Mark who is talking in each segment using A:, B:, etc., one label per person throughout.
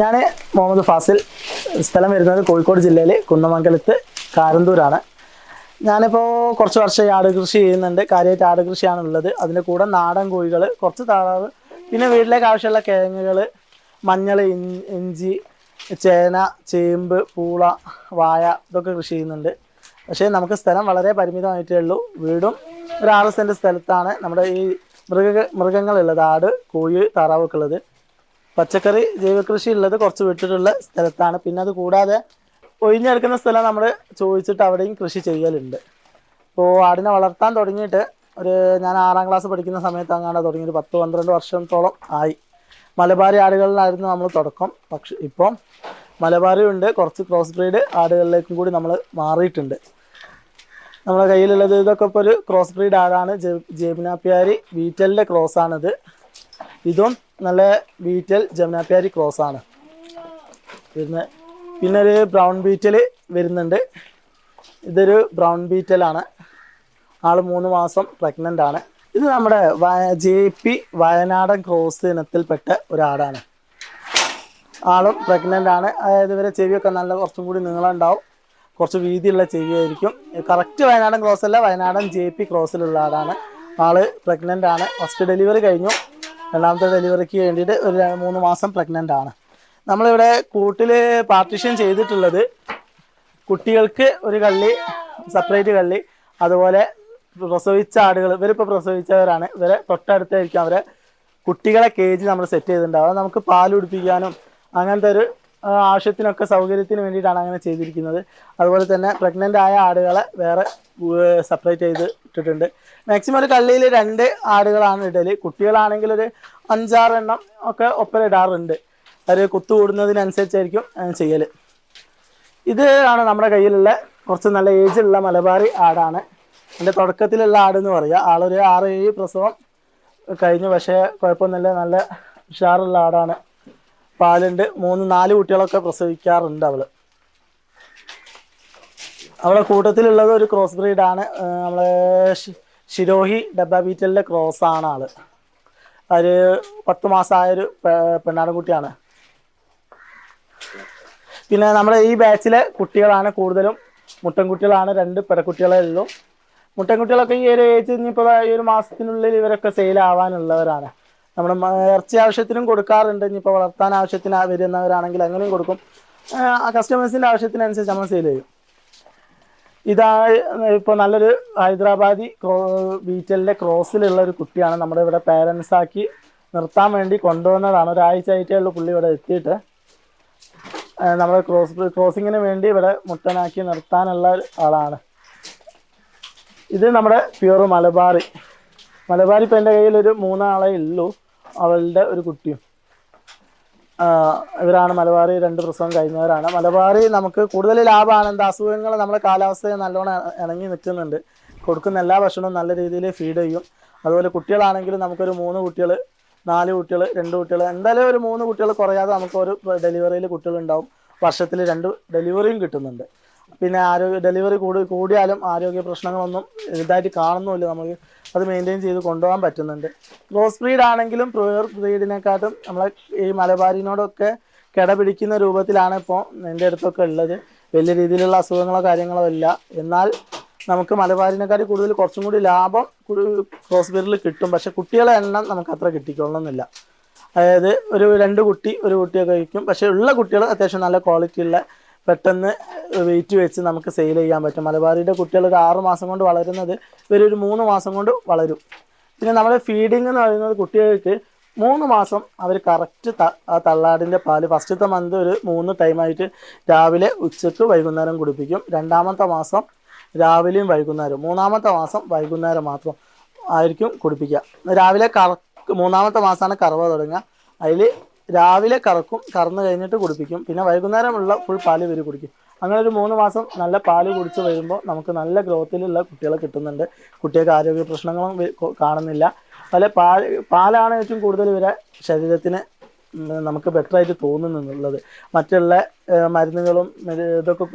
A: ഞാൻ മുഹമ്മദ് ഫാസിൽ. സ്ഥലം വരുന്നത് കോഴിക്കോട് ജില്ലയിൽ കുന്നമംഗലത്ത് കാരന്തൂരാണ്. ഞാനിപ്പോൾ കുറച്ച് വർഷമായി ആട് കൃഷി ചെയ്യുന്നുണ്ട്. കാര്യമായിട്ട് ആട് കൃഷിയാണ് ഉള്ളത് അതിന്റെ കൂടെ നാടൻ കോഴികൾ കുറച്ച് താറാവ് പിന്നെ വീട്ടിലേക്ക് ആവശ്യമുള്ള കിഴങ്ങുകൾ മഞ്ഞൾ ഇഞ്ചി ചേന ചേമ്പ് പൂള വായ ഇതൊക്കെ കൃഷി ചെയ്യുന്നുണ്ട്. പക്ഷേ നമുക്ക് സ്ഥലം വളരെ പരിമിതമായിട്ടേ ഉള്ളൂ. വീടും ഒരു ആറ് സെന്റ് സ്ഥലത്താണ് നമ്മുടെ ഈ മൃഗ മൃഗങ്ങളുള്ളത്. ആട് കോഴി താറാവൊക്കെ ഉള്ളത്. പച്ചക്കറി ജൈവകൃഷി ഉള്ളത് കുറച്ച് വിട്ടിട്ടുള്ള സ്ഥലത്താണ്. പിന്നെ അത് കൂടാതെ ഒഴിഞ്ഞെടുക്കുന്ന സ്ഥലം നമ്മൾ ചോദിച്ചിട്ട് അവിടെയും കൃഷി ചെയ്യലുണ്ട്. ഇപ്പോൾ ആടിനെ വളർത്താൻ തുടങ്ങിയിട്ട് ഒരു ഞാൻ ആറാം ക്ലാസ് പഠിക്കുന്ന സമയത്ത് അങ്ങനെ തുടങ്ങി. ഒരു പത്ത് പന്ത്രണ്ട് വർഷത്തോളം ആയി. മലബാറി ആടുകളിലായിരുന്നു നമ്മൾ തുടക്കം. പക്ഷെ ഇപ്പം മലബാറിയും ഉണ്ട് കുറച്ച് ക്രോസ് ബ്രീഡ് ആടുകളിലേക്കും കൂടി നമ്മൾ മാറിയിട്ടുണ്ട്. നമ്മുടെ കയ്യിലുള്ളത് ഇതൊക്കെ ഇപ്പോൾ ഒരു ക്രോസ് ബ്രീഡ് ആടാണ്. ജേബിനാപ്പിയാരി ബീറ്റലിന്റെ ക്രോസ് ആണിത് ഇതും നല്ല ബീറ്റൽ ജമുനാപ്യാരി ക്രോസ് ആണ്. പിന്നെ പിന്നെ ഒരു ബ്രൗൺ ബീറ്റൽ വരുന്നുണ്ട്. ഇതൊരു ബ്രൗൺ ബീറ്റലാണ് ആൾ മൂന്ന് മാസം പ്രഗ്നന്റ് ആണ്. ഇത് നമ്മുടെ ജെ പി വയനാടൻ ക്രോസ് ഇനത്തിൽപ്പെട്ട ഒരാടാണ്. ആളും പ്രഗ്നന്റ് ആണ്. അതായത് ഇവരെ ചെവിയൊക്കെ നല്ല കുറച്ചും കൂടി നീളമുണ്ടാവും. കുറച്ച് വീതിയുള്ള ചെവിയായിരിക്കും. കറക്റ്റ് വയനാടൻ ക്രോസ് അല്ല വയനാടൻ ജെ പി ക്രോസിലുള്ള ആടാണ് ആൾ പ്രഗ്നന്റ് ആണ്. ഫസ്റ്റ് ഡെലിവറി കഴിഞ്ഞു. രണ്ടാമത്തെ ഡെലിവറിക്ക് വേണ്ടിയിട്ട് ഒരു മൂന്ന് മാസം പ്രഗ്നന്റ് ആണ്. നമ്മളിവിടെ കൂട്ടിൽ പാർട്ടിഷൻ ചെയ്തിട്ടുള്ളത് കുട്ടികൾക്ക് ഒരു കള്ളി സെപ്പറേറ്റ് കള്ളി അതുപോലെ പ്രസവിച്ച ആടുകൾ ഇവരിപ്പോൾ പ്രസവിച്ചവരാണ്. ഇവരെ തൊട്ടടുത്തായിരിക്കും അവരെ കുട്ടികളെ കേജ് നമ്മൾ സെറ്റ് ചെയ്തിട്ടുണ്ടാവും നമുക്ക് പാൽ കുടിപ്പിക്കാനും അങ്ങനത്തെ ഒരു ആവശ്യത്തിനൊക്കെ സൗകര്യത്തിന് വേണ്ടിയിട്ടാണ് അങ്ങനെ ചെയ്തിരിക്കുന്നത്. അതുപോലെ തന്നെ പ്രഗ്നന്റ് ആയ ആടുകളെ വേറെ സെപ്പറേറ്റ് ചെയ്ത് ഇട്ടിട്ടുണ്ട് മാക്സിമം ഒരു കള്ളിയിൽ രണ്ട് ആടുകളാണ് ഇടൽ. കുട്ടികളാണെങ്കിൽ ഒരു അഞ്ചാറെണ്ണം ഒക്കെ ഒപ്പം ഇടാറുണ്ട്. അവർ കുത്തു കൂടുന്നതിനനുസരിച്ചായിരിക്കും ചെയ്യൽ ഇത് ആണ് നമ്മുടെ കയ്യിലുള്ള കുറച്ച് നല്ല ഏജുള്ള മലബാറി ആടാണ്. എന്റെ തുടക്കത്തിലുള്ള ആടെന്ന് പറയുക ആളൊരു ആറ് ഏഴ് പ്രസവം കഴിഞ്ഞു. പക്ഷേ കുഴപ്പമൊന്നുമില്ല. നല്ല ഉഷാറുള്ള ആടാണ്. പാലുണ്ട്. മൂന്ന് നാല് കുട്ടികളൊക്കെ പ്രസവിക്കാറുണ്ട് അവൾ. അവളെ കൂട്ടത്തിലുള്ളത് ഒരു ക്രോസ് ബ്രീഡാണ് നമ്മളെ ഷിരോഹി ഡബ്ബ ബീറ്റലിന്റെ ക്രോസ് ആണ് ആൾ. ഒരു പത്ത് മാസമായൊരു പെണ്ണാടുകുട്ടിയാണ് പിന്നെ നമ്മുടെ ഈ ബാച്ചിലെ കുട്ടികളാണ് കൂടുതലും. മുട്ടൻകുട്ടികളാണ് രണ്ട് പെടക്കുട്ടികളെ ഉള്ളൂ. മുട്ടൻകുട്ടികളൊക്കെ ഈ ഒരു ഏജ് ഇനിയിപ്പോൾ ഈ ഒരു മാസത്തിനുള്ളിൽ ഇവരൊക്കെ സെയിൽ ആവാനുള്ളവരാണ്. നമ്മുടെ ഇറച്ചി ആവശ്യത്തിനും കൊടുക്കാറുണ്ട്. ഇനിയിപ്പോൾ വളർത്താൻ ആവശ്യത്തിന് വരുന്നവരാണെങ്കിൽ അങ്ങനെയും കൊടുക്കും. ആ കസ്റ്റമേഴ്സിന്റെ ആവശ്യത്തിനനുസരിച്ച് നമ്മൾ സെയിൽ ചെയ്യും. ഇതാ ഇപ്പോൾ നല്ലൊരു ഹൈദരാബാദി ബീറ്റലിന്റെ ക്രോസിലുള്ള ഒരു കുട്ടിയാണ് നമ്മുടെ ഇവിടെ പേരൻസ് ആക്കി നിർത്താൻ വേണ്ടി കൊണ്ടുവന്നതാണ്. ഒരാഴ്ച ആയിട്ടേ ഉള്ളൂ പുള്ളി ഇവിടെ എത്തിയിട്ട്. നമ്മുടെ ക്രോസ് ക്രോസിങ്ങിന് വേണ്ടി ഇവിടെ മുട്ടനാക്കി നിർത്താനുള്ള ആളാണ്. ഇത് നമ്മുടെ പ്യൂർ മലബാറി. മലബാറി ഇപ്പം എന്റെ കയ്യിൽ ഒരു മൂന്നാളേ ഉള്ളൂ. അവളുടെ ഒരു കുട്ടിയും. ഇവരാണ് മലബാറി രണ്ട് പ്രസവം കഴിഞ്ഞവരാണ്. മലബാറി നമുക്ക് കൂടുതൽ ലാഭമാണ് എന്താ അസുഖങ്ങൾ നമ്മുടെ കാലാവസ്ഥയെ നല്ലോണം ഇണങ്ങി നിൽക്കുന്നുണ്ട്. കൊടുക്കുന്ന എല്ലാ ഭക്ഷണവും നല്ല രീതിയിൽ ഫീഡ് ചെയ്യും. അതുപോലെ കുട്ടികളാണെങ്കിലും നമുക്കൊരു മൂന്ന് കുട്ടികൾ നാല് കുട്ടികൾ രണ്ട് കുട്ടികൾ എന്തായാലും ഒരു മൂന്ന് കുട്ടികൾ കുറയാതെ നമുക്ക് ഒരു ഡെലിവറിയിൽ കുട്ടികളുണ്ടാവും. വർഷത്തിൽ രണ്ട് ഡെലിവറിയും കിട്ടുന്നുണ്ട്. പിന്നെ ആരോഗ്യ ഡെലിവറി കൂടി കൂടിയാലും ആരോഗ്യ പ്രശ്നങ്ങളൊന്നും ഇതായിട്ട് കാണുന്നുമില്ല. നമുക്ക് അത് മെയിന്റെയിൻ ചെയ്ത് കൊണ്ടുപോകാൻ പറ്റുന്നുണ്ട്. ക്ലോസ് ബ്രീഡ് ആണെങ്കിലും പ്യുവർ ബ്രീഡിനെക്കാട്ടും നമ്മളെ ഈ മലബാരിനോടൊക്കെ കിടപിടിക്കുന്ന രൂപത്തിലാണ് ഇപ്പോൾ എന്റെ അടുത്തൊക്കെ ഉള്ളത്. വലിയ രീതിയിലുള്ള അസുഖങ്ങളോ കാര്യങ്ങളോ ഇല്ല. എന്നാൽ നമുക്ക് മലബാരിനെക്കാട്ടി കൂടുതൽ കുറച്ചും കൂടി ലാഭം ക്രോസ് ബ്രീഡിൽ കിട്ടും. പക്ഷെ കുട്ടികളെ എണ്ണം നമുക്ക് അത്ര കിട്ടിക്കൊള്ളണമെന്നില്ല അതായത് ഒരു രണ്ട് കുട്ടി ഒരു കുട്ടിയൊക്കെ കഴിക്കും പക്ഷേ ഉള്ള കുട്ടികൾ അത്യാവശ്യം നല്ല ക്വാളിറ്റി ഉള്ള പെട്ടെന്ന് വെയിറ്റ് വെച്ച് നമുക്ക് സെയിൽ ചെയ്യാൻ പറ്റും. മലബാറിയുടെ കുട്ടികൾ ഒരു ആറ് മാസം കൊണ്ട് വളരുന്നത് ഇവരൊരു മൂന്ന് മാസം കൊണ്ട് വളരും. പിന്നെ നമ്മുടെ ഫീഡിംഗ് എന്ന് പറയുന്നത് കുട്ടികൾക്ക് മൂന്ന് മാസം അവർ കറക്റ്റ് ആ തള്ളാടിന്റെ പാൽ ഫസ്റ്റത്തെ മന്ത് ഒരു മൂന്ന് ടൈമായിട്ട് രാവിലെ ഉച്ചയ്ക്ക് വൈകുന്നേരം കുടിപ്പിക്കും. രണ്ടാമത്തെ മാസം രാവിലെയും വൈകുന്നേരം മൂന്നാമത്തെ മാസം വൈകുന്നേരം മാത്രം ആയിരിക്കും കുടിപ്പിക്കുക. രാവിലെ കറ മൂന്നാമത്തെ മാസമാണ് കറവ തുടങ്ങുക. അതിൽ രാവിലെ കറക്കും കറന്നു കഴിഞ്ഞിട്ട് കുടിപ്പിക്കും. പിന്നെ വൈകുന്നേരമുള്ള ഫുൾ പാൽ ഇവർ കുടിക്കും. അങ്ങനെ ഒരു മൂന്ന് മാസം നല്ല പാൽ കുടിച്ച് വരുമ്പോൾ നമുക്ക് നല്ല ഗ്രോത്തിലുള്ള കുട്ടികളെ കിട്ടുന്നുണ്ട്. കുട്ടികൾക്ക് ആരോഗ്യ പ്രശ്നങ്ങളും കാണുന്നില്ല. അതുപോലെ പാൽ പാലാണ് ഏറ്റവും കൂടുതൽ ഇവരെ ശരീരത്തിന് നമുക്ക് ബെറ്റർ ആയിട്ട് തോന്നുന്നുള്ളത്. മറ്റുള്ള മരുന്നുകളും ഇതൊക്കെ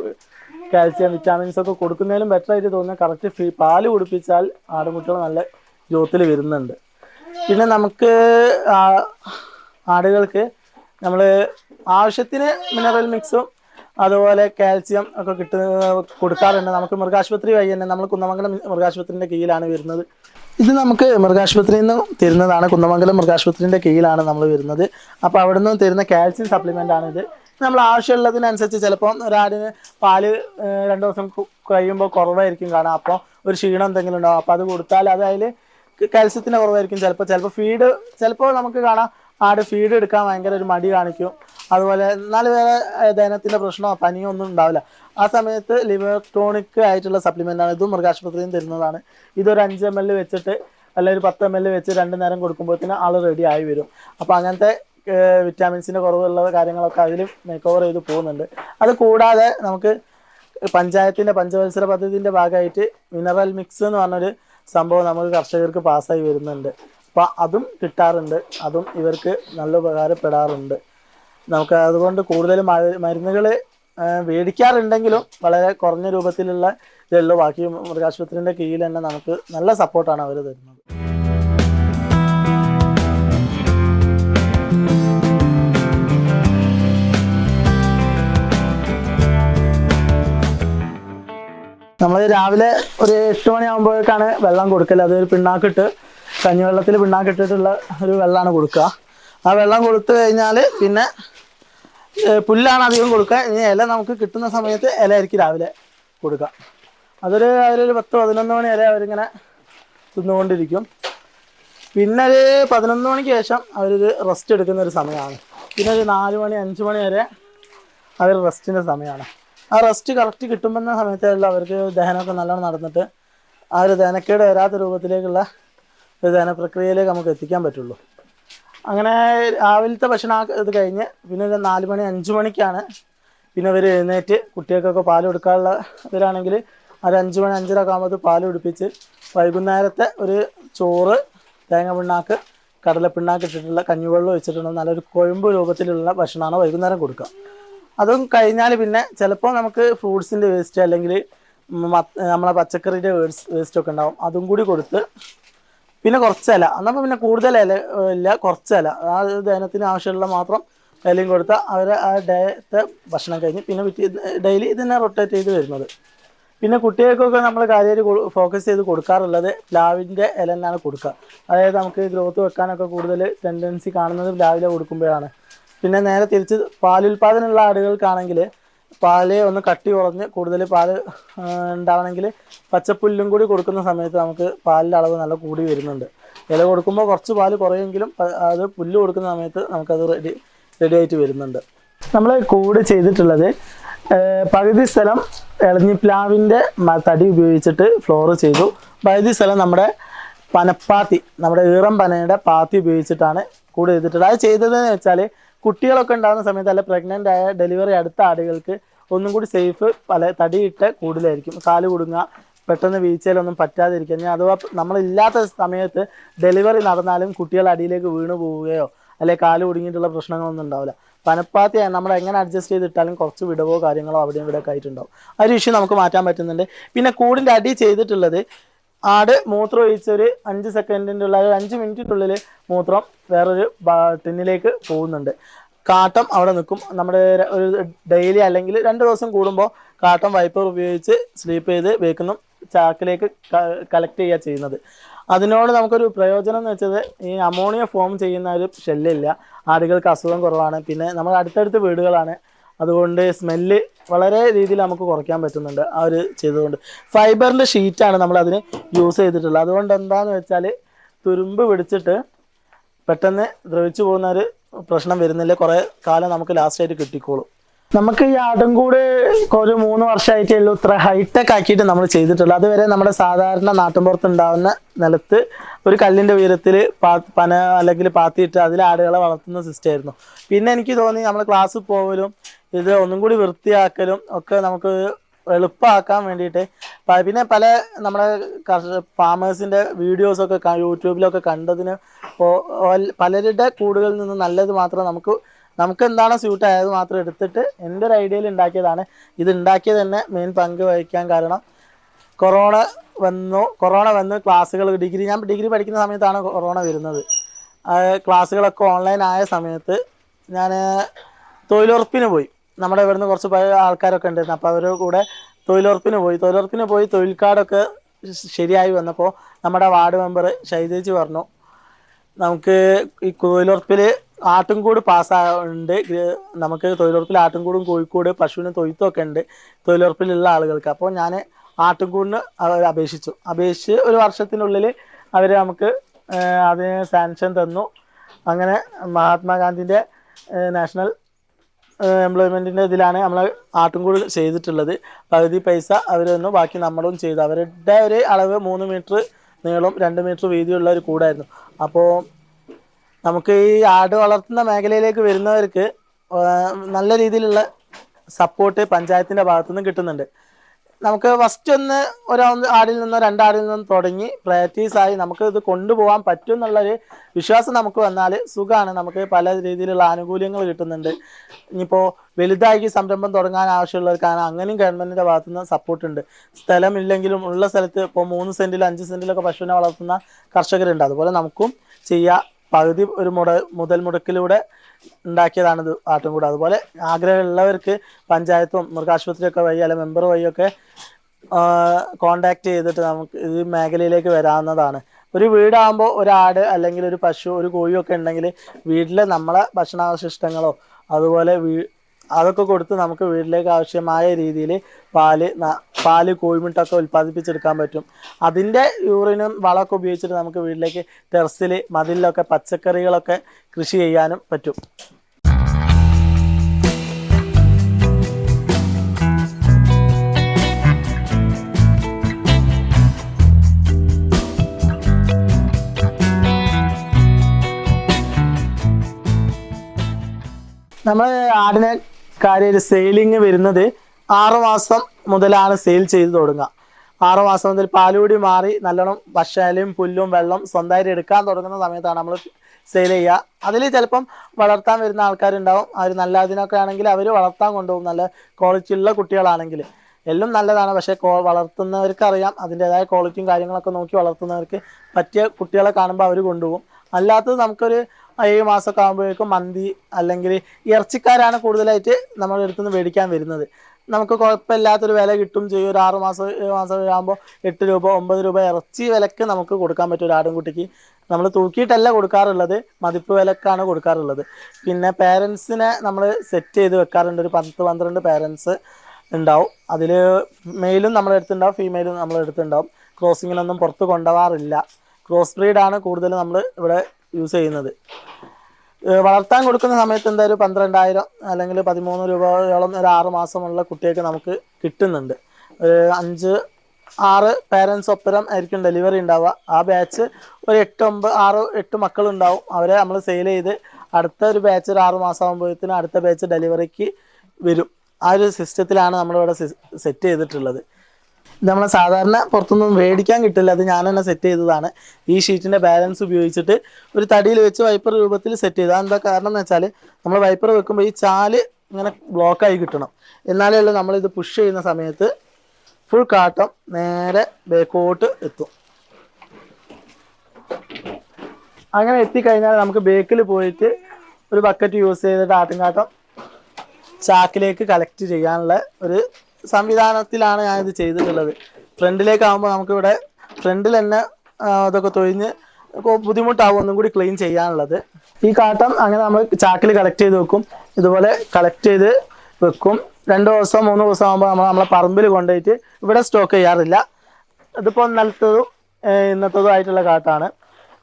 A: കാൽസ്യം വിറ്റാമിൻസ് ഒക്കെ കൊടുക്കുന്നതിലും ബെറ്റർ ആയിട്ട് തോന്നുന്നത് കറക്റ്റ് ഫീ പാൽ കുടിപ്പിച്ചാൽ ആടുകുട്ടികൾ നല്ല ഗ്രോത്തിൽ വരുന്നുണ്ട്. പിന്നെ നമുക്ക് ആടുകൾക്ക് നമ്മൾ ആവശ്യത്തിന് മിനറൽ മിക്സും അതുപോലെ കാൽസ്യം ഒക്കെ കിട്ടുന്ന കൊടുക്കാറുണ്ട്. നമുക്ക് മൃഗാശുപത്രി വഴി തന്നെ നമ്മൾ കുന്നമംഗലം മൃഗാശുപത്രിന്റെ കീഴിലാണ് വരുന്നത്. ഇത് നമുക്ക് മൃഗാശുപത്രിയിൽ നിന്ന് തരുന്നതാണ്. കുന്നമംഗലം മൃഗാശുപത്രിന്റെ കീഴിലാണ് നമ്മൾ വരുന്നത്. അപ്പോൾ അവിടെ നിന്ന് തരുന്ന കാൽസ്യം സപ്ലിമെന്റ് ആണിത് നമ്മൾ ആവശ്യമുള്ളതിനനുസരിച്ച് ചിലപ്പോൾ ഒരാടിന് പാൽ രണ്ട് ദിവസം കഴിയുമ്പോൾ കുറവായിരിക്കും കാണാം. അപ്പോൾ ഒരു ക്ഷീണം എന്തെങ്കിലും ഉണ്ടാവും. അപ്പോൾ അത് കൊടുത്താൽ അത് അതിൽ കാൽസ്യത്തിന്റെ കുറവായിരിക്കും ചിലപ്പോൾ ചിലപ്പോൾ ഫീഡ് ചിലപ്പോൾ നമുക്ക് കാണാം. ആട് ഫീഡ് എടുക്കാൻ ഭയങ്കര ഒരു മടി കാണിക്കും. അതുപോലെ നാല് വേറെ ദഹനത്തിന്റെ പ്രശ്നമോ പനിയോ ഒന്നും ഉണ്ടാവില്ല. ആ സമയത്ത് ലിവർ ടോണിക് ആയിട്ടുള്ള സപ്ലിമെന്റ് ആണ്. ഇതും മൃഗാശുപത്രിയിൽ നിന്ന് തരുന്നതാണ്. ഇതൊരു അഞ്ച് എം എൽ വെച്ചിട്ട് അല്ലെങ്കിൽ ഒരു പത്ത് എം എൽ വെച്ച് രണ്ട് നേരം കൊടുക്കുമ്പോഴത്തേന് ആൾ റെഡി ആയി വരും. അപ്പോൾ അങ്ങനത്തെ വിറ്റാമിൻസിന്റെ കുറവുള്ള കാര്യങ്ങളൊക്കെ അതിൽ മേക്ക് ഓവർ ചെയ്ത് പോകുന്നുണ്ട്. അത് കൂടാതെ നമുക്ക് പഞ്ചായത്തിന്റെ പഞ്ചവത്സര പദ്ധതിന്റെ ഭാഗമായിട്ട് മിനറൽ മിക്സ് എന്ന് പറഞ്ഞൊരു സംഭവം നമുക്ക് കർഷകർക്ക് പാസ്സായി വരുന്നുണ്ട്. അപ്പൊ അതും കിട്ടാറുണ്ട്. അതും ഇവർക്ക് നല്ല ഉപകാരപ്പെടാറുണ്ട്. നമുക്ക് അതുകൊണ്ട് കൂടുതൽ മരുന്നുകൾ മേടിക്കാറുണ്ടെങ്കിലും വളരെ കുറഞ്ഞ രൂപത്തിലുള്ള ഇതല്ലോ ബാക്കി മൃഗാശുപത്രിന്റെ കീഴിൽ തന്നെ നമുക്ക് നല്ല സപ്പോർട്ടാണ് അവർ തരുന്നത്. നമ്മൾ രാവിലെ ഒരു എട്ട് മണിയാകുമ്പോഴേക്കാണ് വെള്ളം കൊടുക്കൽ അതൊരു പിണ്ണാക്കിട്ട് കഞ്ഞിവെള്ളത്തിൽ പിണ്ണാക്കിട്ടിട്ടുള്ള ഒരു വെള്ളമാണ് കൊടുക്കുക. ആ വെള്ളം കൊടുത്തു കഴിഞ്ഞാൽ പിന്നെ പുല്ലാണ് അധികം കൊടുക്കുക. ഇനി ഇല നമുക്ക് കിട്ടുന്ന സമയത്ത് ഇല ആയിരിക്കും രാവിലെ കൊടുക്കുക. അതൊരു അതിലൊരു പത്ത് പതിനൊന്ന് മണി വരെ അവരിങ്ങനെ തിന്നുകൊണ്ടിരിക്കും. പിന്നെ ഒരു പതിനൊന്ന് മണിക്ക് ശേഷം അവരൊരു റെസ്റ്റ് എടുക്കുന്ന ഒരു സമയമാണ്. പിന്നെ ഒരു നാല് മണി അഞ്ച് മണി വരെ അവർ റെസ്റ്റിന്റെ സമയമാണ്. ആ റെസ്റ്റ് കറക്റ്റ് കിട്ടുമ്പോൾ സമയത്തുള്ള അവർക്ക് ദഹനമൊക്കെ നല്ലോണം നടന്നിട്ട് ആ ഒരു ദഹനക്കേട് വരാത്ത രൂപത്തിലേക്കുള്ള ഒരു ദഹന പ്രക്രിയയിലേക്ക് നമുക്ക് എത്തിക്കാൻ പറ്റുള്ളൂ. അങ്ങനെ രാവിലത്തെ ഭക്ഷണം ഇത് കഴിഞ്ഞ് പിന്നെ ഒരു നാല് മണി അഞ്ച് മണിക്കാണ് പിന്നെ ഇവർ എഴുന്നേറ്റ് കുട്ടികൾക്കൊക്കെ പാൽ കൊടുക്കാനുള്ള ഇവരാണെങ്കിൽ ഒരു അഞ്ച് മണി അഞ്ചര ഒക്കെ ആകുമ്പോൾ പാൽ കുടിപ്പിച്ച് വൈകുന്നേരത്തെ ഒരു ചോറ് തേങ്ങ പിണ്ണാക്ക് കടല പിണ്ണാക്ക് ഇട്ടിട്ടുള്ള കഞ്ഞിവെള്ളം വെച്ചിട്ടുണ്ടെങ്കിൽ നല്ലൊരു കൊഴുമ്പ് രൂപത്തിലുള്ള ഭക്ഷണമാണ് വൈകുന്നേരം കൊടുക്കുക. അതും കഴിഞ്ഞാൽ പിന്നെ ചിലപ്പോൾ നമുക്ക് ഫ്രൂട്ട്സിന്റെ വേസ്റ്റ് അല്ലെങ്കിൽ നമ്മളെ പച്ചക്കറിയുടെ വേസ്റ്റ് വേസ്റ്റൊക്കെ ഉണ്ടാവും. അതും കൂടി കൊടുത്ത് പിന്നെ കുറച്ച് ഇല. എന്നപ്പോൾ പിന്നെ കൂടുതൽ ഇല ഇല്ല കുറച്ച് ഇല. ആ ദഹനത്തിന് ആവശ്യമുള്ള മാത്രം ഇലയും കൊടുത്താൽ അവർ ആ ഡേത്തെ ഭക്ഷണം കഴിഞ്ഞ് പിന്നെ ഡെയിലി ഇതിനെ റൊട്ടേറ്റ് ചെയ്ത് വരുന്നത്. പിന്നെ കുട്ടികൾക്കൊക്കെ നമ്മൾ കാര്യമായിട്ട് ഫോക്കസ് ചെയ്ത് കൊടുക്കാറുള്ളത് പ്ലാവിന്റെ ഇല തന്നെയാണ് കൊടുക്കുക. അതായത് നമുക്ക് ഗ്രോത്ത് വെക്കാനൊക്കെ കൂടുതൽ ടെൻഡൻസി കാണുന്നത് പ്ലാവിലെ കൊടുക്കുമ്പോഴാണ്. പിന്നെ നേരെ തിരിച്ച് പാലുൽപാദനമുള്ള ആടുകൾക്കാണെങ്കിൽ പാൽ ഒന്ന് കട്ടി കുറഞ്ഞ് കൂടുതൽ പാൽ ഉണ്ടാവണമെങ്കിൽ പച്ചപ്പുല്ലും കൂടി കൊടുക്കുന്ന സമയത്ത് നമുക്ക് പാലിന്റെ അളവ് നല്ല കൂടി വരുന്നുണ്ട്. ഇല കൊടുക്കുമ്പോൾ കുറച്ച് പാൽ കുറയെങ്കിലും അത് പുല്ല് കൊടുക്കുന്ന സമയത്ത് നമുക്കത് റെഡി റെഡി ആയിട്ട് വരുന്നുണ്ട്. നമ്മൾ കൂട് ചെയ്തിട്ടുള്ളത് പകുതി സ്ഥലം ഇളഞ്ഞിപ്ലാവിന്റെ തടി ഉപയോഗിച്ചിട്ട് ഫ്ലോർ ചെയ്തു. പകുതി സ്ഥലം നമ്മുടെ പനപ്പാത്തി നമ്മുടെ ഈറം പനയുടെ പാത്തി ഉപയോഗിച്ചിട്ടാണ് കൂട് ചെയ്തിട്ടുള്ളത്. അത് ചെയ്തതെന്ന് വെച്ചാൽ കുട്ടികളൊക്കെ ഉണ്ടാകുന്ന സമയത്ത് അല്ല പ്രഗ്നന്റ് ആയ ഡെലിവറി അടുത്ത ആടുകൾക്ക് ഒന്നും കൂടി സേഫ് പല തടിയിട്ട കൂടുതലായിരിക്കും. കാൽ കുടുങ്ങുക പെട്ടെന്ന് വീഴ്ചയിലൊന്നും പറ്റാതിരിക്കുക. അഥവാ നമ്മളില്ലാത്ത സമയത്ത് ഡെലിവറി നടന്നാലും കുട്ടികൾ അടിയിലേക്ക് വീണു പോവുകയോ അല്ലെ കാൽ കുടുങ്ങിയിട്ടുള്ള പ്രശ്നങ്ങളൊന്നും ഉണ്ടാവില്ല. പനപ്പാത്തി നമ്മൾ എങ്ങനെ അഡ്ജസ്റ്റ് ചെയ്തിട്ടാലും കുറച്ച് വിടവോ കാര്യങ്ങളോ അവിടെയും ഇവിടെയൊക്കെ ആയിട്ടുണ്ടാവും. ആ ഒരു ഇഷ്യൂ നമുക്ക് മാറ്റാൻ പറ്റുന്നുണ്ട്. പിന്നെ കൂടിന്റെ അടി ചെയ്തിട്ടുള്ളത് ആട് മൂത്രം ഒഴിച്ചൊരു അഞ്ച് സെക്കൻഡിന്റെ ഉള്ള ഒരു അഞ്ച് മിനിറ്റിനുള്ളിൽ മൂത്രം വേറൊരു ടിന്നിലേക്ക് പോകുന്നുണ്ട്. കാട്ടം അവിടെ നിൽക്കും. നമ്മുടെ ഒരു ഡെയിലി അല്ലെങ്കിൽ രണ്ട് ദിവസം കൂടുമ്പോൾ കാട്ടം വൈപ്പർ ഉപയോഗിച്ച് സ്ലീപ്പ് ചെയ്ത് വെക്കുന്നു ചാക്കിലേക്ക് കളക്ട് ചെയ്യുക ചെയ്യുന്നത്. അതിനോട് നമുക്കൊരു പ്രയോജനം എന്ന് വെച്ചത് ഈ അമോണിയ ഫോം ചെയ്യുന്ന ഒരു ഷെല്ലില്ല ആടുകൾക്ക് അസുഖം കുറവാണ്. പിന്നെ നമ്മൾ അടുത്തടുത്ത് വീടുകളാണ്. അതുകൊണ്ട് സ്മെല്ല് വളരെ രീതിയിൽ നമുക്ക് കുറയ്ക്കാൻ പറ്റുന്നുണ്ട് ആ ഒരു ചെയ്തുകൊണ്ട് ഫൈബറിന്റെ ഷീറ്റാണ് നമ്മൾ അതിന് യൂസ് ചെയ്തിട്ടുള്ളത്. അതുകൊണ്ട് എന്താണെന്ന് വെച്ചാൽ തുരുമ്പ് പിടിച്ചിട്ട് പെട്ടെന്ന് ദ്രവിച്ചു പോകുന്ന ഒരു പ്രശ്നം വരുന്നില്ല. കുറേ കാലം നമുക്ക് ലാസ്റ്റ് ആയിട്ട് കിട്ടിക്കോളും. നമുക്ക് ഈ ആടുംകൂട് ഒരു മൂന്ന് വർഷമായിട്ടേ ഉള്ളൂ ഇത്ര ഹൈടെക് ആക്കിയിട്ട് നമ്മൾ ചെയ്തിട്ടുള്ളൂ അതുവരെ നമ്മുടെ സാധാരണ നാട്ടിൻപുറത്ത് ഉണ്ടാവുന്ന നിലത്ത് ഒരു കല്ലിന്റെ ഉയരത്തിൽ പന അല്ലെങ്കിൽ പാത്തിയിട്ട് അതിൽ ആടുകളെ വളർത്തുന്ന സിസ്റ്റം ആയിരുന്നു. പിന്നെ എനിക്ക് തോന്നി നമ്മൾ ക്ലാസ്സിൽ പോകലും ഇത് ഒന്നും കൂടി വൃത്തിയാക്കലും ഒക്കെ നമുക്ക് എളുപ്പമാക്കാൻ വേണ്ടിയിട്ട്. പിന്നെ പല നമ്മുടെ ഫാമേഴ്സിന്റെ വീഡിയോസൊക്കെ യൂട്യൂബിലൊക്കെ കണ്ടതിന് പലരുടെ കൂടുകളിൽ നിന്ന് നല്ലത് മാത്രം നമുക്ക് നമുക്ക് എന്താണോ സ്യൂട്ട് ആയത് മാത്രം എടുത്തിട്ട് എന്റെ ഒരു ഐഡിയയിൽ ഉണ്ടാക്കിയതാണ്. ഇത് ഉണ്ടാക്കിയത് തന്നെ മെയിൻ പങ്ക് വഹിക്കാൻ കാരണം കൊറോണ വന്നു കൊറോണ വന്ന് ക്ലാസ്സുകൾ ഡിഗ്രി ഞാൻ ഡിഗ്രി പഠിക്കുന്ന സമയത്താണ് കൊറോണ വരുന്നത്. ക്ലാസ്സുകളൊക്കെ ഓൺലൈൻ ആയ സമയത്ത് ഞാൻ തൊഴിലുറപ്പിന് പോയി. നമ്മുടെ ഇവിടുന്ന് കുറച്ച് പഴയ ആൾക്കാരൊക്കെ ഉണ്ടായിരുന്നു. അപ്പോൾ അവരുടെ കൂടെ തൊഴിലുറപ്പിന് പോയി. തൊഴിലുറപ്പിന് പോയി തൊഴിൽ കാർഡൊക്കെ ശരിയായി വന്നപ്പോൾ നമ്മുടെ വാർഡ് മെമ്പർ ഷൈതേജി പറഞ്ഞു നമുക്ക് ഈ തൊഴിലുറപ്പിൽ ആട്ടുംകൂട് പാസ്സാവുണ്ട് നമുക്ക് തൊഴിലുറപ്പിൽ ആട്ടുംകൂടും കോഴിക്കോട് പശുവിന് തൊയ്ത്തൊക്കെ ഉണ്ട് തൊഴിലുറപ്പിലുള്ള ആളുകൾക്ക്. അപ്പോൾ ഞാൻ ആട്ടുംകൂടിന് അവർ അപേക്ഷിച്ചു. അപേക്ഷിച്ച് ഒരു വർഷത്തിനുള്ളിൽ അവർ നമുക്ക് അതിന് സാങ്ഷൻ തന്നു. അങ്ങനെ മഹാത്മാഗാന്ധിന്റെ നാഷണൽ എംപ്ലോയ്മെന്റിന്റെ ഇതിലാണ് നമ്മൾ ആട്ടുംകൂട് ചെയ്തിട്ടുള്ളത്. പകുതി പൈസ അവർ തന്നു. ബാക്കി നമ്മളും ചെയ്തു. അവരുടെ ഒരു അളവ് മൂന്ന് മീറ്റർ നീളം രണ്ട് മീറ്റർ വീതിയുള്ള ഒരു കൂടായിരുന്നു. അപ്പോൾ നമുക്ക് ഈ ആട് വളർത്തുന്ന മേഖലയിലേക്ക് വരുന്നവർക്ക് നല്ല രീതിയിലുള്ള സപ്പോർട്ട് പഞ്ചായത്തിന്റെ ഭാഗത്തുനിന്ന് കിട്ടുന്നുണ്ട്. നമുക്ക് ഫസ്റ്റ് ഒന്ന് ഒരു ആടിൽ നിന്നോ രണ്ടാടിൽ നിന്നും തുടങ്ങി പ്രാക്ടീസ് ആയി നമുക്ക് ഇത് കൊണ്ടുപോകാൻ പറ്റും എന്നുള്ളൊരു വിശ്വാസം നമുക്ക് വന്നാൽ സുഖമാണ്. നമുക്ക് പല രീതിയിലുള്ള ആനുകൂല്യങ്ങൾ കിട്ടുന്നുണ്ട്. ഇനിയിപ്പോൾ വലുതായി സംരംഭം തുടങ്ങാൻ ആവശ്യമുള്ളവർക്കാണ് അങ്ങനെയും ഗവൺമെന്റിന്റെ ഭാഗത്തുനിന്ന് സപ്പോർട്ട് ഉണ്ട്. സ്ഥലമില്ലെങ്കിലും ഉള്ള സ്ഥലത്ത് ഇപ്പോൾ മൂന്ന് സെന്റിൽ അഞ്ച് സെന്റിലൊക്കെ പശുവിനെ വളർത്തുന്ന കർഷകരുണ്ട്. അതുപോലെ നമുക്കും ചെയ്യാം. പകുതി ഒരു മുട മുതൽ മുടക്കിലൂടെ ഉണ്ടാക്കിയതാണ് ഇത് ആട്ടുംകൂട് അതുപോലെ ആഗ്രഹമുള്ളവർക്ക് പഞ്ചായത്തും മൃഗാശുപത്രിയൊക്കെ വഴി അല്ലെ മെമ്പർ വഴിയൊക്കെ കോണ്ടാക്ട് ചെയ്തിട്ട് നമുക്ക് ഈ മേഖലയിലേക്ക് വരാവുന്നതാണ്. ഒരു വീടാകുമ്പോൾ ഒരു ആട് അല്ലെങ്കിൽ ഒരു പശു ഒരു കോഴിയൊക്കെ ഉണ്ടെങ്കിൽ വീട്ടിലെ നമ്മളെ ഭക്ഷണാവശിഷ്ടങ്ങളോ അതുപോലെ വീ അതൊക്കെ കൊടുത്ത് നമുക്ക് വീട്ടിലേക്ക് ആവശ്യമായ രീതിയിൽ പാൽ പാൽ കോഴിമുട്ടൊക്കെ ഉൽപ്പാദിപ്പിച്ചെടുക്കാൻ പറ്റും. അതിന്റെ യൂറിനും വളമൊക്കെ ഉപയോഗിച്ചിട്ട് നമുക്ക് വീട്ടിലേക്ക് ടെറസിൽ മതിലൊക്കെ പച്ചക്കറികളൊക്കെ കൃഷി ചെയ്യാനും പറ്റും. നമ്മൾ ആടിനെ കാര്യം സെയിലിംഗ് വരുന്നത് ആറ് മാസം മുതലാണ് സെയിൽ ചെയ്ത് തുടങ്ങുക. ആറ് മാസം മുതൽ പാലുകൂടി മാറി നല്ലോണം ഭക്ഷണയും പുല്ലും വെള്ളം സ്വന്തമായിട്ട് എടുക്കാൻ തുടങ്ങുന്ന സമയത്താണ് നമ്മൾ സെയിൽ ചെയ്യുക. അതിൽ ചിലപ്പം വളർത്താൻ വരുന്ന ആൾക്കാരുണ്ടാവും. അവർ നല്ല അതിനൊക്കെ ആണെങ്കിൽ അവർ വളർത്താൻ കൊണ്ടുപോകും. നല്ല ക്വാളിറ്റി ഉള്ള കുട്ടികളാണെങ്കിൽ. എല്ലാം നല്ലതാണ്. പക്ഷേ വളർത്തുന്നവർക്ക് അറിയാം അതിന്റെതായ ക്വാളിറ്റിയും കാര്യങ്ങളൊക്കെ നോക്കി വളർത്തുന്നവർക്ക് പറ്റിയ കുട്ടികളെ കാണുമ്പോൾ അവർ കൊണ്ടുപോകും. അല്ലാത്തത് നമുക്കൊരു ഏഴ് മാസമൊക്കെ ആകുമ്പോഴേക്കും മന്തി അല്ലെങ്കിൽ ഇറച്ചിക്കാരാണ് കൂടുതലായിട്ട് നമ്മുടെ അടുത്ത് നിന്ന് മേടിക്കാൻ വരുന്നത്. നമുക്ക് കുഴപ്പമില്ലാത്തൊരു വില കിട്ടും ചെയ്യും. ഒരു ആറ് മാസം ഏഴ് മാസം ആകുമ്പോൾ എട്ട് രൂപ ഒമ്പത് രൂപ ഇറച്ചി വിലക്ക് നമുക്ക് കൊടുക്കാൻ പറ്റും ഒരു ആടുംകുട്ടിക്ക്. നമ്മൾ തൂക്കിയിട്ടല്ല കൊടുക്കാറുള്ളത്. മതിപ്പ് വിലക്കാണ് കൊടുക്കാറുള്ളത്. പിന്നെ പേരൻസിനെ നമ്മൾ സെറ്റ് ചെയ്ത് വെക്കാറുണ്ട്. ഒരു പത്ത് പന്ത്രണ്ട് പേരൻസ് ഉണ്ടാവും. അതിൽ മെയിലും നമ്മുടെ അടുത്തുണ്ടാവും ഫീമെയിലും നമ്മുടെ അടുത്തുണ്ടാവും ക്രോസിങ്ങിനൊന്നും പുറത്ത് കൊണ്ടുപോകാറില്ല. ക്രോസ് ബ്രീഡാണ് കൂടുതൽ നമ്മൾ ഇവിടെ യൂസ് ചെയ്യുന്നത്. വളർത്താൻ കൊടുക്കുന്ന സമയത്ത് എന്തായാലും പന്ത്രണ്ടായിരം അല്ലെങ്കിൽ പതിമൂന്ന് രൂപയോളം ഒരു ആറ് മാസമുള്ള കുട്ടിയൊക്കെ നമുക്ക് കിട്ടുന്നുണ്ട്. അഞ്ച് ആറ് പേരൻസ് ഒപ്പരം ആയിരിക്കും ഡെലിവറി ഉണ്ടാവുക. ആ ബാച്ച് ഒരു എട്ട് ഒമ്പത് ആറ് എട്ട് മക്കളുണ്ടാവും. അവരെ നമ്മൾ സെയിൽ ചെയ്ത് അടുത്ത ഒരു ബാച്ച് ഒരു ആറ് മാസം ആകുമ്പോഴത്തേനും അടുത്ത ബാച്ച് ഡെലിവറിക്ക് വരും. ആ ഒരു സിസ്റ്റത്തിലാണ് നമ്മളിവിടെ സെറ്റ് ചെയ്തിട്ടുള്ളത്. നമ്മൾ സാധാരണ പുറത്തൊന്നും മേടിക്കാൻ കിട്ടില്ല. അത് ഞാൻ തന്നെ സെറ്റ് ചെയ്തതാണ്. ഈ ഷീറ്റിന്റെ ബാലൻസ് ഉപയോഗിച്ചിട്ട് ഒരു തടിയിൽ വെച്ച് വൈപ്പർ രൂപത്തിൽ സെറ്റ് ചെയ്തു. അതെന്താ കാരണം എന്ന് വെച്ചാൽ നമ്മൾ വൈപ്പർ വെക്കുമ്പോൾ ഈ ചാൽ ഇങ്ങനെ ബ്ലോക്കായി കിട്ടണം. എന്നാലേ ഉള്ളൂ നമ്മളിത് പുഷ് ചെയ്യുന്ന സമയത്ത് ഫുൾ കാട്ടം നേരെ ബേക്കോട്ട് എത്തും. അങ്ങനെ എത്തിക്കഴിഞ്ഞാൽ നമുക്ക് ബേക്കിൽ പോയിട്ട് ഒരു ബക്കറ്റ് യൂസ് ചെയ്തിട്ട് ആട്ടുംകാട്ടം ചാക്കിലേക്ക് കളക്ട് ചെയ്യാനുള്ള ഒരു സംവിധാനത്തിലാണ് ഞാൻ ഇത് ചെയ്തിട്ടുള്ളത്. ഫ്രണ്ടിലേക്ക് ആകുമ്പോൾ നമുക്കിവിടെ ഫ്രണ്ടിൽ തന്നെ അതൊക്കെ തൊഴിഞ്ഞ് ബുദ്ധിമുട്ടാവും ഒന്നും കൂടി ക്ലീൻ ചെയ്യാനുള്ളത്. ഈ കാട്ടം അങ്ങനെ നമ്മൾ ചാക്കിൽ കളക്ട് ചെയ്ത് വെക്കും. ഇതുപോലെ കളക്ട് ചെയ്ത് വെക്കും. രണ്ട് ദിവസം മൂന്ന് ദിവസം ആകുമ്പോൾ നമ്മൾ നമ്മളെ പറമ്പിൽ കൊണ്ടുപോയിട്ട് ഇവിടെ സ്റ്റോക്ക് ചെയ്യാറില്ല. ഇതിപ്പോൾ ഇന്നലത്തതും ഇന്നത്തതും ആയിട്ടുള്ള കാട്ടാണ്.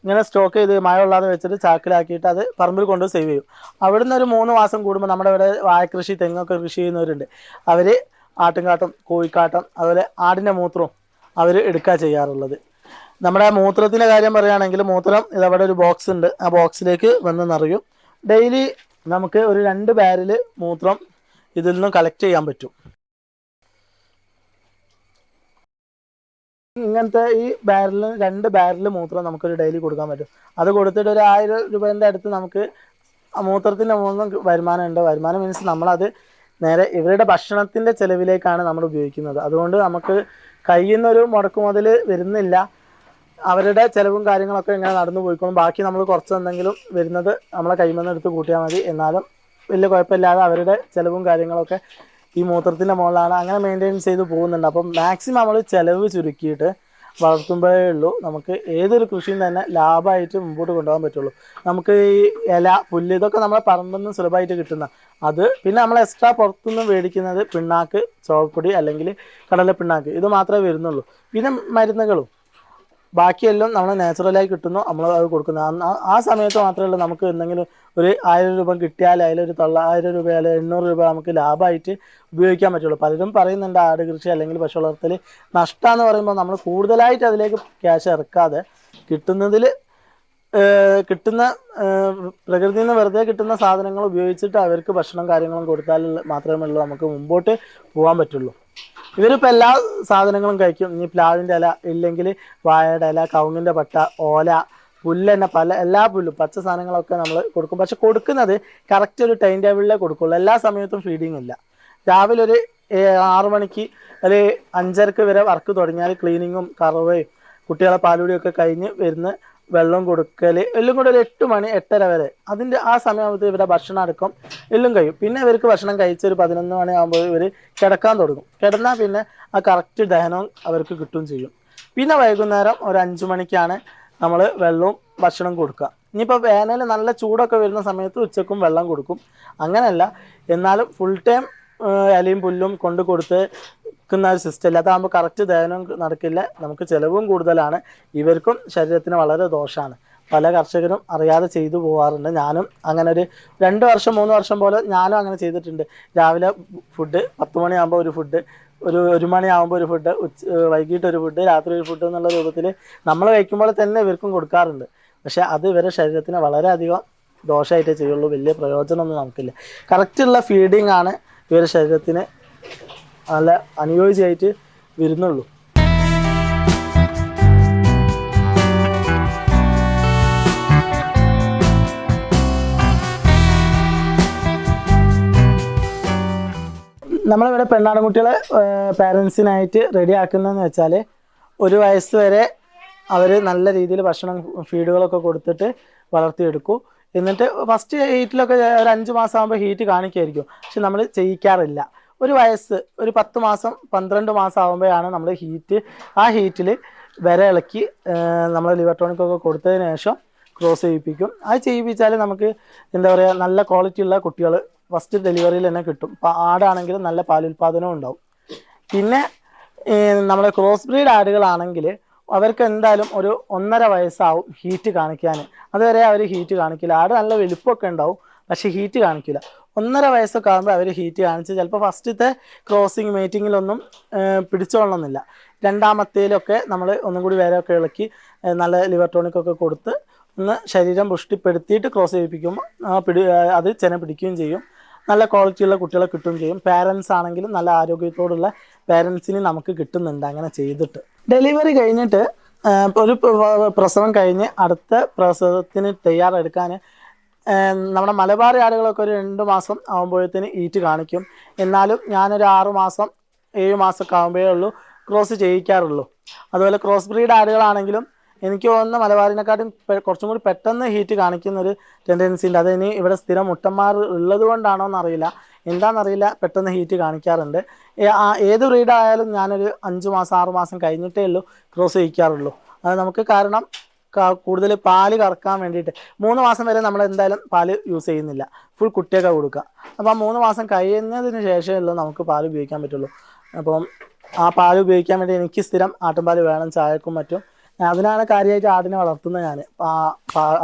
A: ഇങ്ങനെ സ്റ്റോക്ക് ചെയ്ത് മഴ ഉള്ളാതെ വെച്ചിട്ട് ചാക്കിലാക്കിയിട്ട് അത് പറമ്പിൽ കൊണ്ട് സേവ് ചെയ്യും. അവിടുന്ന് ഒരു മൂന്ന് മാസം കൂടുമ്പോൾ നമ്മുടെ ഇവിടെ വാഴക്കൃഷി തെങ്ങൊക്കെ കൃഷി ചെയ്യുന്നവരുണ്ട്. അവർ ആട്ടുംകാട്ടം കോഴിക്കാട്ടം അതുപോലെ ആടിന്റെ മൂത്രവും അവർ എടുക്കുക ചെയ്യാറുള്ളത്. നമ്മുടെ മൂത്രത്തിന്റെ കാര്യം പറയുകയാണെങ്കിൽ മൂത്രം ഇതവിടെ ഒരു ബോക്സ് ഉണ്ട്. ആ ബോക്സിലേക്ക് വന്ന് നിറയും. ഡെയിലി നമുക്ക് ഒരു രണ്ട് ബാരൽ മൂത്രം ഇതിൽ നിന്നും കളക്ട് ചെയ്യാൻ പറ്റും. ഇങ്ങനത്തെ ഈ ബാരലിന് രണ്ട് ബാരൽ മൂത്രം നമുക്കൊരു ഡെയിലി കൊടുക്കാൻ പറ്റും. അത് കൊടുത്തിട്ട് ഒരു ആയിരം രൂപേന്റെ അടുത്ത് നമുക്ക് മൂത്രത്തിന്റെ മൂന്നും വരുമാനം ഉണ്ട്. വരുമാനം മീൻസ് നമ്മളത് നേരെ ഇവരുടെ ഭക്ഷണത്തിന്റെ ചിലവിലേക്കാണ് നമ്മൾ ഉപയോഗിക്കുന്നത്. അതുകൊണ്ട് നമുക്ക് കയ്യിൽ നിന്നൊരു മുതൽ വരുന്നില്ല. അവരുടെ ചിലവും കാര്യങ്ങളൊക്കെ ഇങ്ങനെ നടന്നു പോയിക്കോളും. ബാക്കി നമ്മൾ കുറച്ച് എന്തെങ്കിലും വരുന്നത് നമ്മളെ കൈമെന്ന് എടുത്ത് കൂട്ടിയാൽ മതി. എന്നാലും വലിയ കുഴപ്പമില്ലാതെ അവരുടെ ചിലവും കാര്യങ്ങളൊക്കെ ഈ മൂത്രത്തിന്റെ മുകളിലാണ്. അങ്ങനെ മെയിന്റെയിൻ ചെയ്ത് പോകുന്നുണ്ട്. അപ്പം മാക്സിമം നമ്മൾ ചിലവ് ചുരുക്കിയിട്ട് വളർത്തുമ്പോഴേ ഉള്ളൂ. നമുക്ക് ഏതൊരു കൃഷിയും തന്നെ ലാഭമായിട്ട് മുമ്പോട്ട് കൊണ്ടുപോകാൻ പറ്റുള്ളൂ. നമുക്ക് ഈ ഇല പുല്ല് ഇതൊക്കെ നമ്മളെ പറമ്പിൽ നിന്ന് സുലഭമായിട്ട് കിട്ടുന്ന അത് പിന്നെ നമ്മൾ എക്സ്ട്രാ പുറത്തുനിന്ന് മേടിക്കുന്നത് പിണ്ണാക്ക് ചോളപ്പൊടി അല്ലെങ്കിൽ കടല പിണ്ണാക്ക് ഇത് മാത്രമേ വരുന്നുള്ളൂ. പിന്നെ മരുന്നുകളും. ബാക്കിയെല്ലാം നമ്മൾ നാച്ചുറലായി കിട്ടുന്നു നമ്മൾ അത് കൊടുക്കുന്നു. ആ- സമയത്ത് മാത്രമേ ഉള്ളൂ നമുക്ക് എന്തെങ്കിലും ഒരു ആയിരം രൂപ കിട്ടിയാൽ അതിലൊരു തൊള്ളായിരം രൂപ അല്ലെങ്കിൽ എണ്ണൂറ് രൂപ നമുക്ക് ലാഭമായിട്ട് ഉപയോഗിക്കാൻ പറ്റുള്ളൂ. പലരും പറയുന്നുണ്ട് ആട് കൃഷി അല്ലെങ്കിൽ പശു വളർത്തൽ നഷ്ടമെന്ന് പറയുമ്പോൾ നമ്മൾ കൂടുതലായിട്ട് അതിലേക്ക് ക്യാഷ് ഇറക്കാതെ കിട്ടുന്നതിൽ കിട്ടുന്ന പ്രകൃതിയിൽ നിന്ന് വെറുതെ കിട്ടുന്ന സാധനങ്ങൾ ഉപയോഗിച്ചിട്ട് അവർക്ക് ഭക്ഷണം കാര്യങ്ങളും കൊടുത്താൽ മാത്രമേ ഉള്ളൂ നമുക്ക് മുമ്പോട്ട് പോകാൻ പറ്റുള്ളൂ. ഇവരിപ്പോൾ എല്ലാ സാധനങ്ങളും കഴിക്കും. ഇനി പ്ലാവിന്റെ ഇല ഇല്ലെങ്കിൽ വാഴയുടെ ഇല കവുങ്ങിന്റെ പട്ട ഓല പുല്ല് തന്നെ പല എല്ലാ പുല്ലും പച്ച സാധനങ്ങളൊക്കെ നമ്മൾ കൊടുക്കും. പക്ഷെ കൊടുക്കുന്നത് കറക്റ്റ് ഒരു ടൈം ടേബിളിലേ കൊടുക്കുള്ളൂ. എല്ലാ സമയത്തും ഫീഡിങ് ഇല്ല. രാവിലെ ഒരു ആറു മണിക്ക് അല്ലെങ്കിൽ അഞ്ചരക്ക് വരെ വർക്ക് തുടങ്ങിയാൽ ക്ലീനിങ്ങും കറവയും കുട്ടികളെ പാലുടിയൊക്കെ കഴിഞ്ഞ് വരുന്ന വെള്ളം കൊടുക്കൽ എല്ലാം കൂടെ ഒരു എട്ട് മണി എട്ടര വരെ. അതിന്റെ ആ സമയമാകുമ്പോൾ ഇവരുടെ ഭക്ഷണം അടക്കം എല്ലാം കഴിയും. പിന്നെ ഇവർക്ക് ഭക്ഷണം കഴിച്ച് ഒരു പതിനൊന്ന് മണിയാകുമ്പോൾ ഇവർ കിടക്കാൻ തുടങ്ങും. കിടന്നാൽ പിന്നെ ആ കറക്റ്റ് ദഹനവും അവർക്ക് കിട്ടുകയും ചെയ്യും. പിന്നെ വൈകുന്നേരം ഒരു അഞ്ച് മണിക്കാണ് നമ്മൾ വെള്ളവും ഭക്ഷണം കൊടുക്കുക. ഇനിയിപ്പോൾ വേനൽ നല്ല ചൂടൊക്കെ വരുന്ന സമയത്ത് ഉച്ചക്കും വെള്ളം കൊടുക്കും. അങ്ങനെയല്ല എന്നാലും ഫുൾ ടൈം ഇലയും പുല്ലും കൊണ്ട് കൊടുത്ത് നിൽക്കുന്ന ഒരു സിസ്റ്റം ഇല്ല. അതാകുമ്പോൾ കറക്റ്റ് ദഹനം നടക്കില്ല. നമുക്ക് ചിലവും കൂടുതലാണ്. ഇവർക്കും ശരീരത്തിന് വളരെ ദോഷമാണ് പല കർഷകരും അറിയാതെ ചെയ്തു പോകാറുണ്ട് ഞാനും അങ്ങനെ ഒരു രണ്ട് വർഷം മൂന്ന് വർഷം പോലെ ഞാനും അങ്ങനെ ചെയ്തിട്ടുണ്ട്. രാവിലെ ഫുഡ് പത്ത് മണിയാകുമ്പോൾ ഒരു ഫുഡ് ഒരു ഒരു മണിയാകുമ്പോൾ ഒരു ഫുഡ് ഉച്ച വൈകിട്ട് ഒരു ഫുഡ് രാത്രി ഒരു ഫുഡ് എന്നുള്ള രൂപത്തിൽ നമ്മൾ കഴിക്കുമ്പോൾ തന്നെ ഇവർക്കും കൊടുക്കാറുണ്ട്. പക്ഷെ അത് ഇവരുടെ ശരീരത്തിന് വളരെയധികം ദോഷമായിട്ടേ ചെയ്യുള്ളൂ. വലിയ പ്രയോജനമൊന്നും നമുക്കില്ല. കറക്റ്റുള്ള ഫീഡിങ് ആണ് ഇവരുടെ ശരീരത്തിന് നല്ല അനുയോജ്യമായിട്ട് വരുന്നുള്ളൂ. നമ്മളിവിടെ പെണ്ണാടൻകുട്ടികളെ പാരൻസിനായിട്ട് റെഡി ആക്കുന്നതെന്ന് വെച്ചാൽ ഒരു വയസ്സ് വരെ അവർ നല്ല രീതിയിൽ ഭക്ഷണം ഫീഡുകളൊക്കെ കൊടുത്തിട്ട് വളർത്തിയെടുക്കും. എന്നിട്ട് ഫസ്റ്റ് ഹീറ്റിലൊക്കെ ഒരു അഞ്ച് മാസം ആകുമ്പോൾ ഹീറ്റ് കാണിക്കുമായിരിക്കും പക്ഷെ നമ്മൾ ചെയ്യിക്കാറില്ല. ഒരു വയസ്സ് ഒരു പത്ത് മാസം പന്ത്രണ്ട് മാസം ആകുമ്പോഴാണ് നമ്മൾ ഹീറ്റ് ആ ഹീറ്റിൽ വിര ഇളക്കി നമ്മൾ ലിവർ ടോണിക് ഒക്കെ കൊടുത്തതിന് ശേഷം ക്രോസ് ചെയ്യിപ്പിക്കും. അത് ചെയ്യിപ്പിച്ചാൽ നമുക്ക് എന്താ പറയുക നല്ല ക്വാളിറ്റി ഉള്ള കുട്ടികൾ ഫസ്റ്റ് ഡെലിവറിയിൽ തന്നെ കിട്ടും. ഇപ്പോൾ ആടാണെങ്കിലും നല്ല പാലുൽപാദനവും ഉണ്ടാവും. പിന്നെ നമ്മുടെ ക്രോസ് ബ്രീഡ് ആടുകളാണെങ്കിൽ അവർക്ക് എന്തായാലും ഒരു ഒന്നര വയസ്സാവും ഹീറ്റ് കാണിക്കാൻ അതുവരെ അവർ ഹീറ്റ് കാണിക്കില്ല. ആട് നല്ല വലുപ്പമൊക്കെ ഉണ്ടാവും പക്ഷേ ഹീറ്റ് കാണിക്കില്ല. ഒന്നര വയസ്സൊക്കെ ആകുമ്പോൾ അവർ ഹീറ്റ് കാണിച്ച് ചിലപ്പോൾ ഫസ്റ്റത്തെ ക്രോസിങ് മീറ്റിങ്ങിലൊന്നും പിടിച്ചോളണമെന്നില്ല രണ്ടാമത്തേലൊക്കെ നമ്മൾ ഒന്നും കൂടി വേരൊക്കെ ഇളക്കി നല്ല ലിവർ ടോണിക് ഒക്കെ കൊടുത്ത് ഒന്ന് ശരീരം പുഷ്ടിപ്പെടുത്തിയിട്ട് ക്രോസ് ചെയ്യിപ്പിക്കുമ്പോൾ പിടി അത് ചെന പിടിക്കുകയും ചെയ്യും. നല്ല ക്വാളിറ്റിയുള്ള കുട്ടികളെ കിട്ടുകയും ചെയ്യും. പാരൻസ് ആണെങ്കിലും നല്ല ആരോഗ്യത്തോടുള്ള പാരൻസിന് നമുക്ക് കിട്ടുന്നുണ്ട് അങ്ങനെ ചെയ്തിട്ട്. ഡെലിവറി കഴിഞ്ഞിട്ട് ഒരു പ്രസവം കഴിഞ്ഞ് അടുത്ത പ്രസവത്തിന് തയ്യാറെടുക്കാൻ നമ്മുടെ മലബാർ ആടുകളൊക്കെ ഒരു രണ്ട് മാസം ആകുമ്പോഴത്തേന് ഈറ്റ് കാണിക്കും. എന്നാലും ഞാനൊരു ആറ് മാസം ഏഴ് മാസമൊക്കെ ആകുമ്പോഴേ ഉള്ളൂ ക്രോസ് ചെയ്യിക്കാറുള്ളൂ. അതുപോലെ ക്രോസ് ബ്രീഡ് ആടുകളാണെങ്കിലും എനിക്ക് തോന്നുന്ന മലബാറിനെക്കാട്ടും കുറച്ചും കൂടി പെട്ടെന്ന് ഹീറ്റ് കാണിക്കുന്ന ഒരു ടെൻഡൻസി ഉണ്ട്. അത് ഇനി ഇവിടെ സ്ഥിരം മുട്ടന്മാർ ഉള്ളത് കൊണ്ടാണോ എന്നറിയില്ല. എന്താണെന്നറിയില്ല പെട്ടെന്ന് ഹീറ്റ് കാണിക്കാറുണ്ട്. ഏത് ബ്രീഡായാലും ഞാനൊരു അഞ്ച് മാസം ആറ് മാസം കഴിഞ്ഞിട്ടേ ഉള്ളൂ ക്രോസ് ചെയ്യിക്കാറുള്ളൂ. അത് നമുക്ക് കാരണം കൂടുതൽ പാൽ കറക്കാൻ വേണ്ടിയിട്ട്. മൂന്ന് മാസം വരെ നമ്മൾ എന്തായാലും പാൽ യൂസ് ചെയ്യുന്നില്ല. ഫുൾ കുട്ടിയൊക്കെ കൊടുക്കുക അപ്പോൾ ആ മൂന്ന് മാസം കഴിയുന്നതിന് ശേഷമേ ഉള്ളൂ നമുക്ക് പാൽ ഉപയോഗിക്കാൻ പറ്റുള്ളൂ. അപ്പം ആ പാൽ ഉപയോഗിക്കാൻ വേണ്ടി എനിക്ക് സ്ഥിരം ആട്ടുംപാൽ വേണം ചായക്കും മറ്റും. അതിനാണ് കാര്യമായിട്ട് ആടിനെ വളർത്തുന്നത് ഞാൻ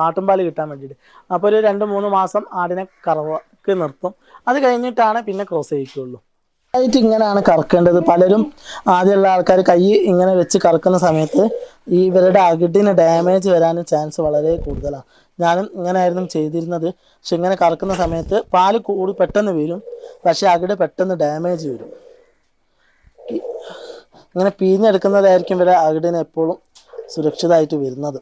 A: ആട്ടുംപാൽ കിട്ടാൻ വേണ്ടിയിട്ട്. അപ്പോൾ ഒരു രണ്ട് മൂന്ന് മാസം ആടിനെ കറവക്ക് നിർത്തും. അത് കഴിഞ്ഞിട്ടാണ് പിന്നെ ക്രോസ് ചെയ്യിക്കുള്ളൂ. ആയിട്ട് ഇങ്ങനെയാണ് കറക്കേണ്ടത്. പലരും ആദ്യമുള്ള ആൾക്കാർ കൈ ഇങ്ങനെ വെച്ച് കറക്കുന്ന സമയത്ത് ഈ ഇവരുടെ അകിടിന് ഡാമേജ് വരാൻ ചാൻസ് വളരെ കൂടുതലാണ്. ഞാനും ഇങ്ങനെയായിരുന്നു ചെയ്തിരുന്നത്. പക്ഷെ ഇങ്ങനെ കറക്കുന്ന സമയത്ത് പാൽ കൂടി പെട്ടെന്ന് വരും പക്ഷെ അകിട് പെട്ടെന്ന് ഡാമേജ് വരും. ഇങ്ങനെ പിഴിഞ്ഞെടുക്കുന്നതായിരിക്കും ഇവരുടെ അകിടിന് എപ്പോഴും സുരക്ഷിതമായിട്ട് വരുന്നത്.